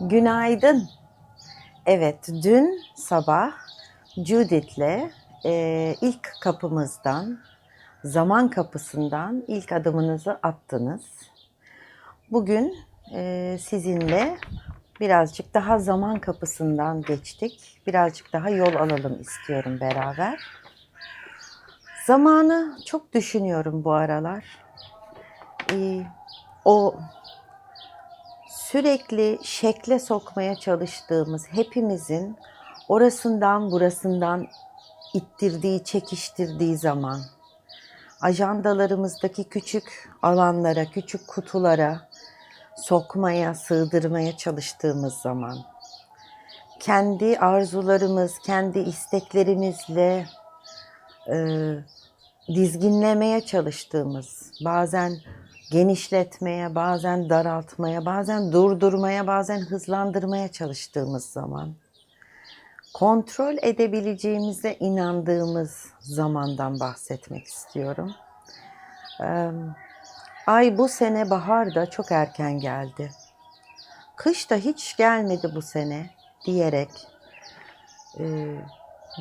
Günaydın. Evet, dün sabah Judith'le e, ilk kapımızdan, zaman kapısından ilk adımınızı attınız. Bugün e, sizinle birazcık daha zaman kapısından geçtik. Birazcık daha yol alalım istiyorum beraber. Zamanı çok düşünüyorum bu aralar. E, o sürekli şekle sokmaya çalıştığımız hepimizin orasından burasından ittirdiği, çekiştirdiği zaman, ajandalarımızdaki küçük alanlara, küçük kutulara sokmaya, sığdırmaya çalıştığımız zaman, kendi arzularımız, kendi isteklerimizle e, dizginlemeye çalıştığımız, bazen genişletmeye, bazen daraltmaya, bazen durdurmaya, bazen hızlandırmaya çalıştığımız zaman kontrol edebileceğimize inandığımız zamandan bahsetmek istiyorum. Ay bu sene bahar da çok erken geldi. Kış da hiç gelmedi bu sene diyerek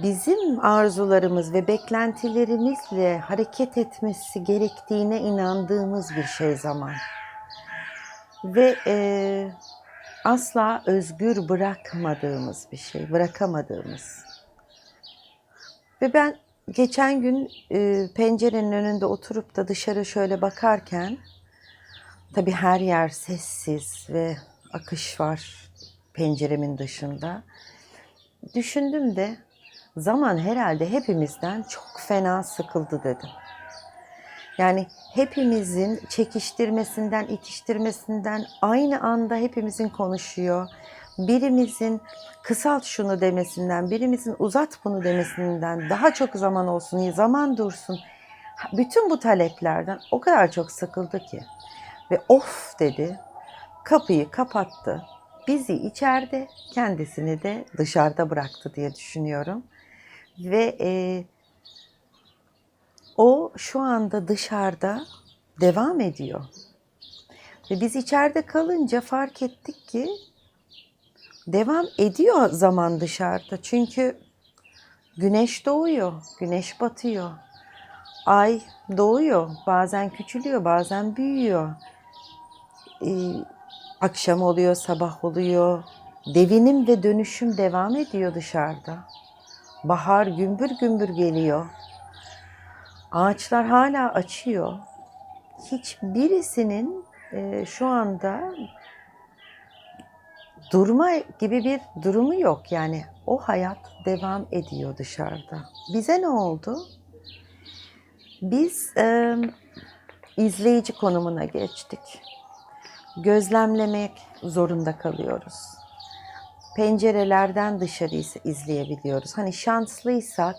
bizim arzularımız ve beklentilerimizle hareket etmesi gerektiğine inandığımız bir şey zaman. Ve e, asla özgür bırakmadığımız bir şey, bırakamadığımız. Ve ben geçen gün e, pencerenin önünde oturup da dışarı şöyle bakarken, tabii her yer sessiz ve akış var penceremin dışında. Düşündüm de zaman herhalde hepimizden çok fena sıkıldı dedim. Yani hepimizin çekiştirmesinden, itiştirmesinden aynı anda hepimizin konuşuyor. Birimizin kısalt şunu demesinden, birimizin uzat bunu demesinden daha çok zaman olsun, zaman dursun. Bütün bu taleplerden o kadar çok sıkıldı ki. Ve of dedi, kapıyı kapattı. Bizi içeride, kendisini de dışarıda bıraktı diye düşünüyorum. Ve e, o şu anda dışarıda devam ediyor. Ve biz içeride kalınca fark ettik ki devam ediyor zaman dışarıda. Çünkü güneş doğuyor, güneş batıyor. Ay doğuyor, bazen küçülüyor, bazen büyüyor. Ee, akşam oluyor, sabah oluyor. Devinim ve dönüşüm devam ediyor dışarıda. Bahar gümbür gümbür geliyor. Ağaçlar hala açıyor. Hiçbirisinin e, şu anda durma gibi bir durumu yok. Yani o hayat devam ediyor dışarıda. Bize ne oldu? Biz e, izleyici konumuna geçtik. Gözlemlemek zorunda kalıyoruz. Pencerelerden dışarıyı izleyebiliyoruz. Hani şanslıysak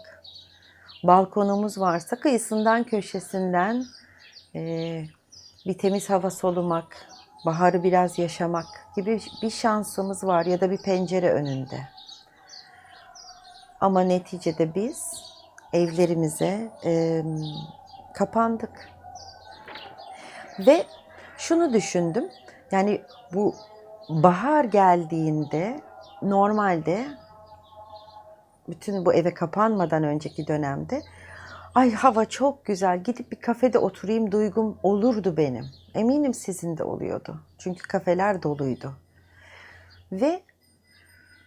balkonumuz varsa kıyısından köşesinden e, bir temiz hava solumak, baharı biraz yaşamak gibi bir şansımız var ya da bir pencere önünde. Ama neticede biz evlerimize e, kapandık. Ve şunu düşündüm. Yani bu bahar geldiğinde normalde bütün bu eve kapanmadan önceki dönemde ay hava çok güzel gidip bir kafede oturayım duygum olurdu benim. Eminim sizin de oluyordu. Çünkü kafeler doluydu. Ve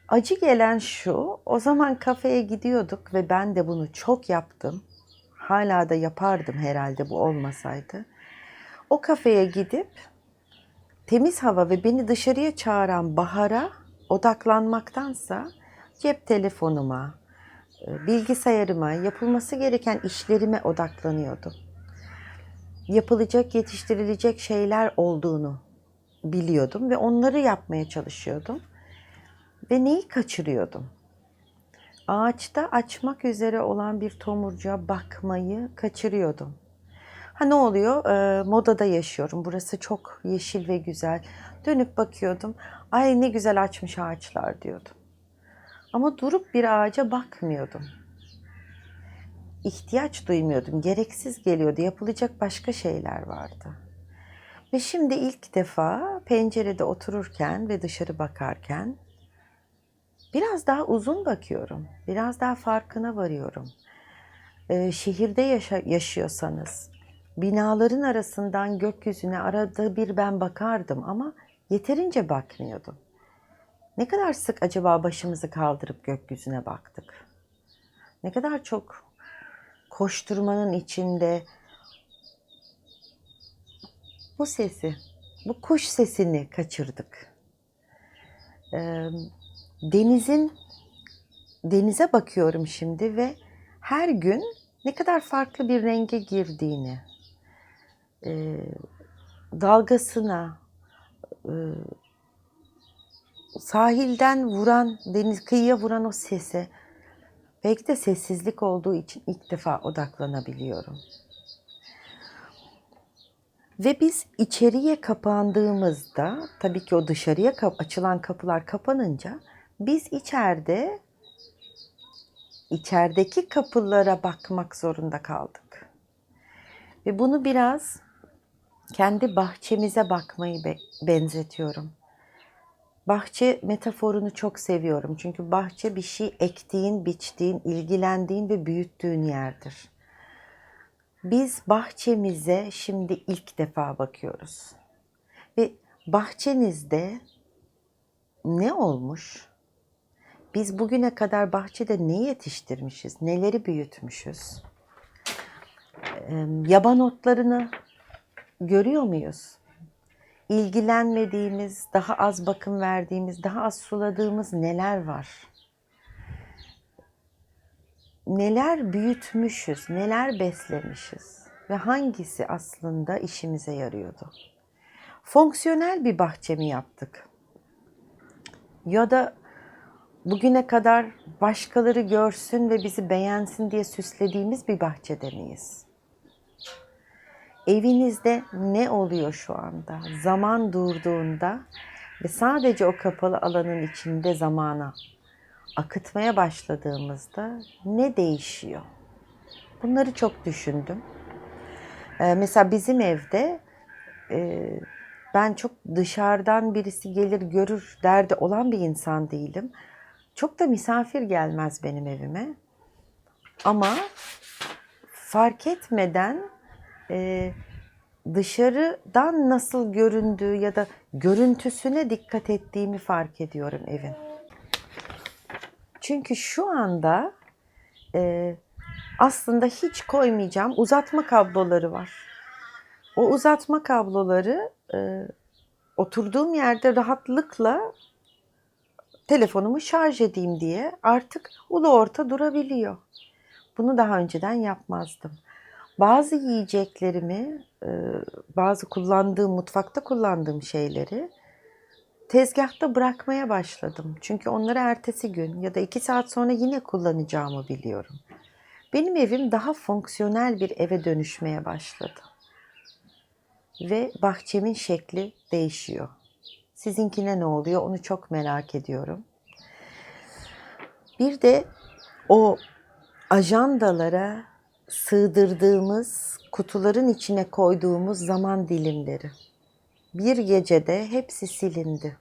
acı gelen şu, o zaman kafeye gidiyorduk ve ben de bunu çok yaptım. Hala da yapardım herhalde bu olmasaydı. O kafeye gidip temiz hava ve beni dışarıya çağıran bahara odaklanmaktansa cep telefonuma, e, bilgisayarıma, yapılması gereken işlerime odaklanıyordum. Yapılacak, yetiştirilecek şeyler olduğunu biliyordum ve onları yapmaya çalışıyordum. Ve neyi kaçırıyordum? Ağaçta açmak üzere olan bir tomurcuğa bakmayı kaçırıyordum. Ha ne oluyor? E, modada yaşıyorum. Burası çok yeşil ve güzel. Dönüp bakıyordum. Ay ne güzel açmış ağaçlar diyordum. Ama durup bir ağaca bakmıyordum. İhtiyaç duymuyordum. Gereksiz geliyordu. Yapılacak başka şeyler vardı. Ve şimdi ilk defa pencerede otururken ve dışarı bakarken biraz daha uzun bakıyorum. Biraz daha farkına varıyorum. Ee, şehirde yaşa- yaşıyorsanız binaların arasından gökyüzüne arada bir ben bakardım ama yeterince bakmıyordum. Ne kadar sık acaba başımızı kaldırıp gökyüzüne baktık? Ne kadar çok koşturmanın içinde bu sesi, bu kuş sesini kaçırdık. Ee, denizin denize bakıyorum şimdi ve her gün ne kadar farklı bir renge girdiğini, e, dalgasına, e, sahilden vuran, deniz kıyıya vuran o sese, belki de sessizlik olduğu için ilk defa odaklanabiliyorum. Ve biz içeriye kapandığımızda, tabii ki o dışarıya kap- açılan kapılar kapanınca, biz içeride içerideki kapılara bakmak zorunda kaldık. Ve bunu biraz kendi bahçemize bakmayı be- benzetiyorum. Bahçe metaforunu çok seviyorum. Çünkü bahçe bir şey ektiğin, biçtiğin, ilgilendiğin ve büyüttüğün yerdir. Biz bahçemize şimdi ilk defa bakıyoruz. Ve bahçenizde ne olmuş? Biz bugüne kadar bahçede ne yetiştirmişiz, neleri büyütmüşüz? Yaban otlarını görüyor muyuz? İlgilenmediğimiz, daha az bakım verdiğimiz, daha az suladığımız neler var? Neler büyütmüşüz, neler beslemişiz ve hangisi aslında işimize yarıyordu? Fonksiyonel bir bahçe mi yaptık? Ya da bugüne kadar başkaları görsün ve bizi beğensin diye süslediğimiz bir bahçede miyiz? Evinizde ne oluyor şu anda? Zaman durduğunda ve sadece o kapalı alanın içinde zamana akıtmaya başladığımızda ne değişiyor? Bunları çok düşündüm. Ee, mesela bizim evde e, ben çok dışarıdan birisi gelir görür derdi olan bir insan değilim. Çok da misafir gelmez benim evime. Ama fark etmeden e, dışarıdan nasıl göründüğü ya da görüntüsüne dikkat ettiğimi fark ediyorum evin. Çünkü şu anda e, aslında hiç koymayacağım uzatma kabloları var. O uzatma kabloları e, oturduğum yerde rahatlıkla telefonumu şarj edeyim diye artık ulu orta durabiliyor. Bunu daha önceden yapmazdım. Bazı yiyeceklerimi, e, bazı kullandığım, mutfakta kullandığım şeyleri tezgahta bırakmaya başladım. Çünkü onları ertesi gün ya da iki saat sonra yine kullanacağımı biliyorum. Benim evim daha fonksiyonel bir eve dönüşmeye başladı. Ve bahçemin şekli değişiyor. Sizinkine ne oluyor onu çok merak ediyorum. Bir de o ajandalara sığdırdığımız, kutuların içine koyduğumuz zaman dilimleri. Bir gecede hepsi silindi.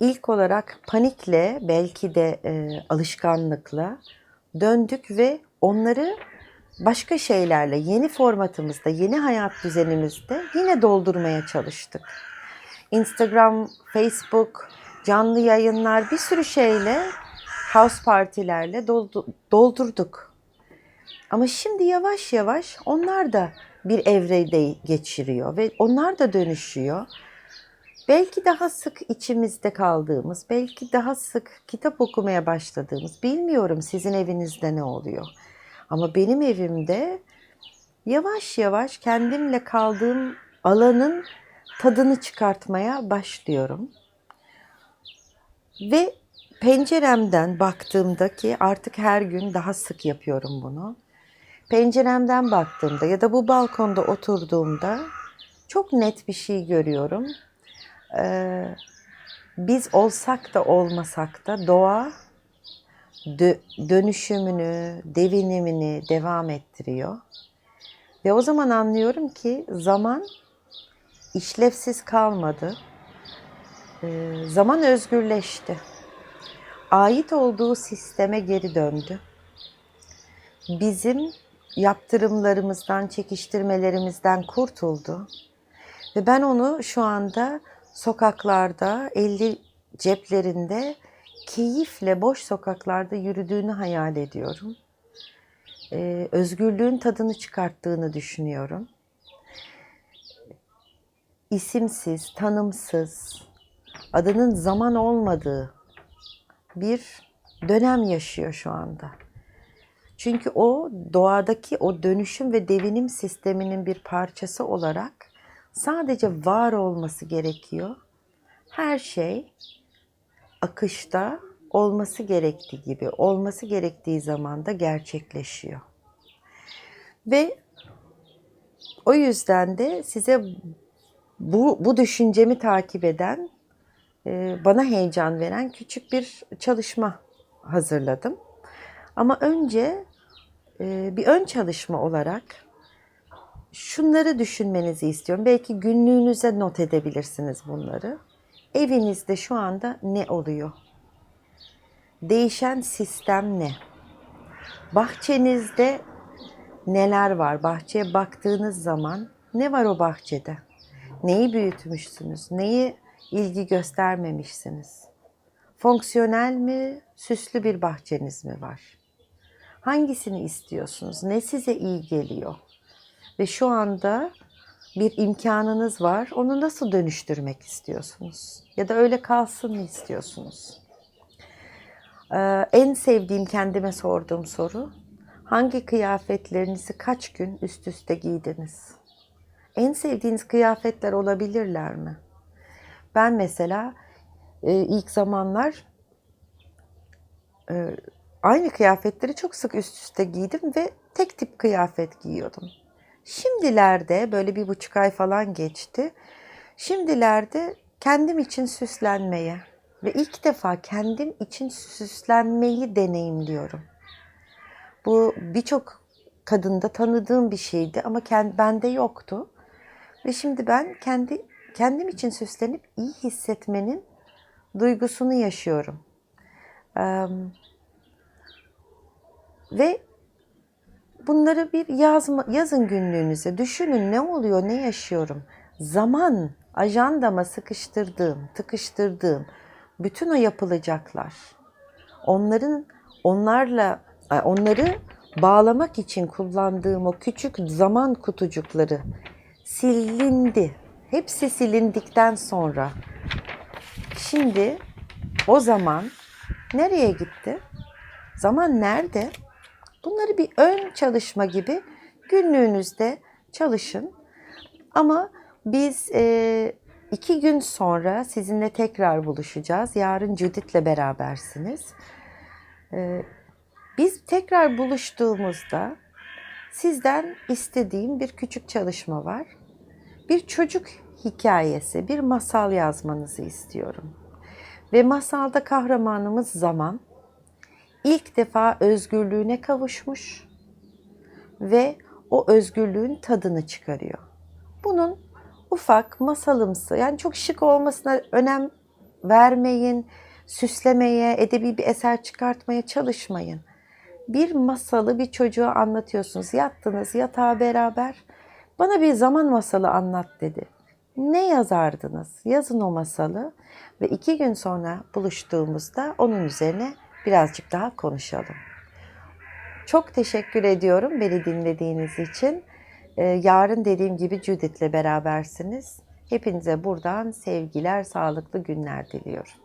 İlk olarak panikle, belki de e, alışkanlıkla döndük ve onları başka şeylerle, yeni formatımızda, yeni hayat düzenimizde yine doldurmaya çalıştık. Instagram, Facebook, canlı yayınlar bir sürü şeyle, house partilerle doldu- doldurduk. Ama şimdi yavaş yavaş onlar da bir evrede geçiriyor ve onlar da dönüşüyor. Belki daha sık içimizde kaldığımız, belki daha sık kitap okumaya başladığımız, bilmiyorum sizin evinizde ne oluyor. Ama benim evimde yavaş yavaş kendimle kaldığım alanın tadını çıkartmaya başlıyorum. Ve penceremden baktığımda ki artık her gün daha sık yapıyorum bunu. Penceremden baktığımda ya da bu balkonda oturduğumda çok net bir şey görüyorum. Ee, biz olsak da olmasak da doğa dö- dönüşümünü, devinimini devam ettiriyor. Ve o zaman anlıyorum ki zaman işlevsiz kalmadı. Ee, zaman özgürleşti. Ait olduğu sisteme geri döndü. Bizim yaptırımlarımızdan, çekiştirmelerimizden kurtuldu. Ve ben onu şu anda sokaklarda, eli ceplerinde keyifle boş sokaklarda yürüdüğünü hayal ediyorum. Ee, özgürlüğün tadını çıkarttığını düşünüyorum. İsimsiz, tanımsız, adının zaman olmadığı bir dönem yaşıyor şu anda. Çünkü o doğadaki o dönüşüm ve devinim sisteminin bir parçası olarak sadece var olması gerekiyor. Her şey akışta olması gerektiği gibi, olması gerektiği zamanda gerçekleşiyor. Ve o yüzden de size bu, bu düşüncemi takip eden, e, bana heyecan veren küçük bir çalışma hazırladım. Ama önce bir ön çalışma olarak şunları düşünmenizi istiyorum. Belki günlüğünüze not edebilirsiniz bunları. Evinizde şu anda ne oluyor? Değişen sistem ne? Bahçenizde neler var? Bahçeye baktığınız zaman ne var o bahçede? Neyi büyütmüşsünüz? Neyi ilgi göstermemişsiniz? Fonksiyonel mi, süslü bir bahçeniz mi var? Hangisini istiyorsunuz? Ne size iyi geliyor? Ve şu anda bir imkanınız var. Onu nasıl dönüştürmek istiyorsunuz? Ya da öyle kalsın mı istiyorsunuz? Ee, en sevdiğim kendime sorduğum soru hangi kıyafetlerinizi kaç gün üst üste giydiniz? En sevdiğiniz kıyafetler olabilirler mi? Ben mesela e, ilk zamanlar e, aynı kıyafetleri çok sık üst üste giydim ve tek tip kıyafet giyiyordum. Şimdilerde böyle bir buçuk ay falan geçti. Şimdilerde kendim için süslenmeye ve ilk defa kendim için süslenmeyi deneyimliyorum. Bu birçok kadında tanıdığım bir şeydi ama kendi, bende yoktu. Ve şimdi ben kendi kendim için süslenip iyi hissetmenin duygusunu yaşıyorum. Ee, ve bunları bir yazma, yazın günlüğünüze. Düşünün ne oluyor, ne yaşıyorum. Zaman ajandama sıkıştırdığım, tıkıştırdığım bütün o yapılacaklar. Onların onlarla onları bağlamak için kullandığım o küçük zaman kutucukları silindi. Hepsi silindikten sonra şimdi o zaman nereye gitti? Zaman nerede? Bunları bir ön çalışma gibi günlüğünüzde çalışın. Ama biz e, iki gün sonra sizinle tekrar buluşacağız. Yarın Judith'le berabersiniz. E, biz tekrar buluştuğumuzda sizden istediğim bir küçük çalışma var. Bir çocuk hikayesi, bir masal yazmanızı istiyorum. Ve masalda kahramanımız zaman ilk defa özgürlüğüne kavuşmuş ve o özgürlüğün tadını çıkarıyor. Bunun ufak masalımsı yani çok şık olmasına önem vermeyin, süslemeye, edebi bir eser çıkartmaya çalışmayın. Bir masalı bir çocuğa anlatıyorsunuz. Yattınız yatağa beraber. Bana bir zaman masalı anlat dedi. Ne yazardınız? Yazın o masalı ve iki gün sonra buluştuğumuzda onun üzerine birazcık daha konuşalım. Çok teşekkür ediyorum beni dinlediğiniz için. Ee, yarın dediğim gibi Judith'le berabersiniz. Hepinize buradan sevgiler, sağlıklı günler diliyorum.